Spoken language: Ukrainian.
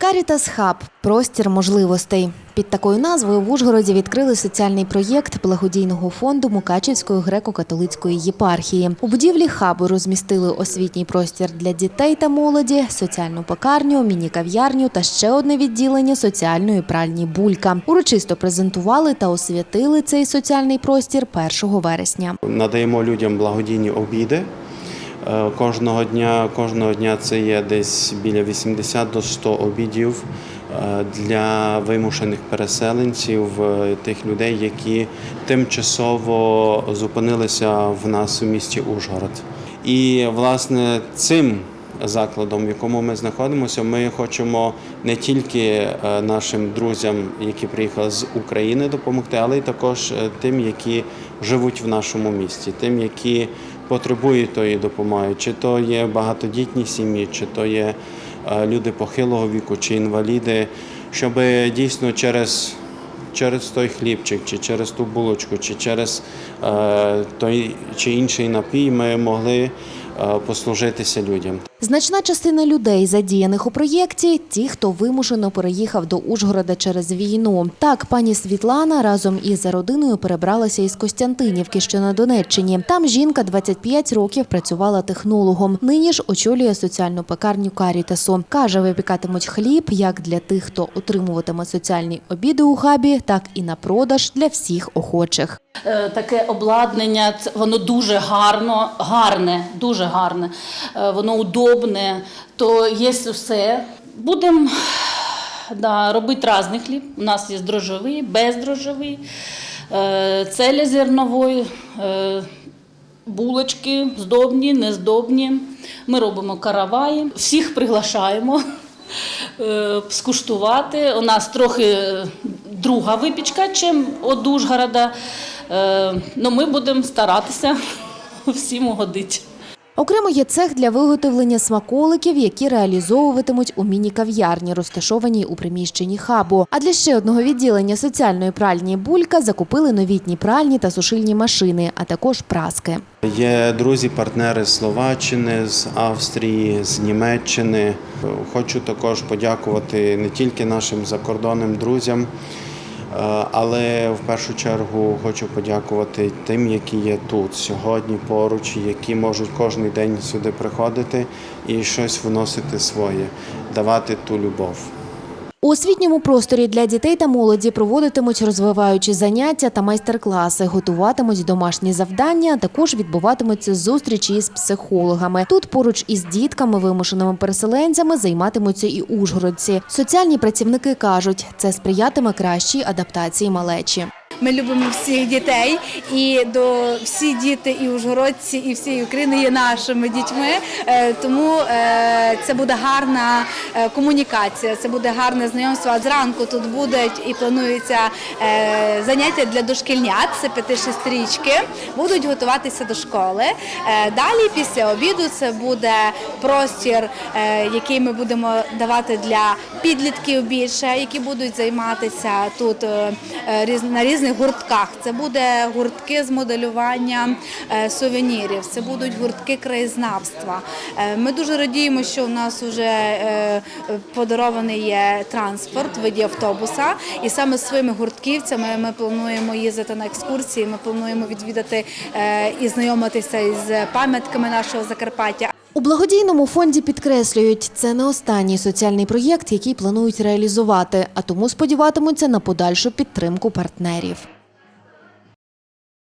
Карітас Хаб простір можливостей. Під такою назвою в Ужгороді відкрили соціальний проєкт благодійного фонду Мукачівської греко-католицької єпархії. У будівлі хабу розмістили освітній простір для дітей та молоді, соціальну пекарню, міні-кав'ярню та ще одне відділення соціальної пральні булька. Урочисто презентували та освятили цей соціальний простір 1 вересня. Надаємо людям благодійні обіди. Е, Кожного дня, кожного дня це є десь біля 80 до 100 обідів е, для вимушених переселенців, е, тих людей, які тимчасово зупинилися в нас у місті Ужгород. І власне цим закладом, в якому ми знаходимося, ми хочемо не тільки нашим друзям, які приїхали з України, допомогти, але й також тим, які живуть в нашому місті, тим, які потребують тої допомоги, чи то є багатодітні сім'ї, чи то є е, люди похилого віку, чи інваліди, щоб дійсно через через той хлібчик, чи через ту булочку, чи через е, той чи інший напій ми могли послужитися людям. Значна частина людей, задіяних у проєкті, ті, хто вимушено переїхав до Ужгорода через війну. Так, пані Світлана разом із родиною перебралася із Костянтинівки, що на Донеччині. Там жінка 25 років працювала технологом. Нині ж очолює соціальну пекарню Карітасу. Каже, випікатимуть хліб як для тих, хто отримуватиме соціальні обіди у хабі, так і на продаж для всіх охочих. Е, таке обладнання, воно дуже гарно, гарне, дуже гарне, е, воно удобне, то є все. Будемо да, робити різний хліб. У нас є дрожжовий, бездрожжовий, е, целезерновий, е, булочки здобні, нездобні. Ми робимо караваї, всіх приглашаємо скуштувати. У нас трохи друга випічка, чим від Ужгорода. Е, Ну, ми будемо старатися всім угодити. Окремо є цех для виготовлення смаколиків, які реалізовуватимуть у міні-кав'ярні, розташованій у приміщенні хабу. А для ще одного відділення соціальної пральні булька закупили новітні пральні та сушильні машини, а також праски. Є друзі, партнери з Словаччини, з Австрії, з Німеччини. Хочу також подякувати не тільки нашим закордонним друзям, але в першу чергу хочу подякувати тим, які є тут сьогодні поруч, які можуть кожен день сюди приходити і щось вносити своє, давати ту любов. У освітньому просторі для дітей та молоді проводитимуть розвиваючі заняття та майстер-класи, готуватимуть домашні завдання, а також відбуватимуться зустрічі із психологами. Тут поруч із дітками, вимушеними переселенцями, займатимуться і ужгородці. Соціальні працівники кажуть, це сприятиме кращій адаптації малечі. Ми любимо всіх дітей, і до всі діти, і ужгородці, і всієї України є нашими дітьми. Е, Тому е, це буде гарна е, комунікація, це буде гарне знайомство. А зранку тут будуть і планується заняття для дошкільнят. Це 5-6 річки, будуть готуватися до школи. Далі після обіду це буде простір, який ми будемо давати для підлітків більше, які будуть займатися тут на різних гуртках. Це буде гуртки з моделювання е, сувенірів, це будуть гуртки краєзнавства. Е, Ми дуже радіємо, що у нас вже е, подарований є транспорт в виді автобуса, і саме своїми гуртківцями ми плануємо їздити на екскурсії. Ми плануємо відвідати і знайомитися із пам'ятками нашого Закарпаття. У благодійному фонді підкреслюють, це не останній соціальний проєкт, який планують реалізувати, а тому сподіватимуться на подальшу підтримку партнерів.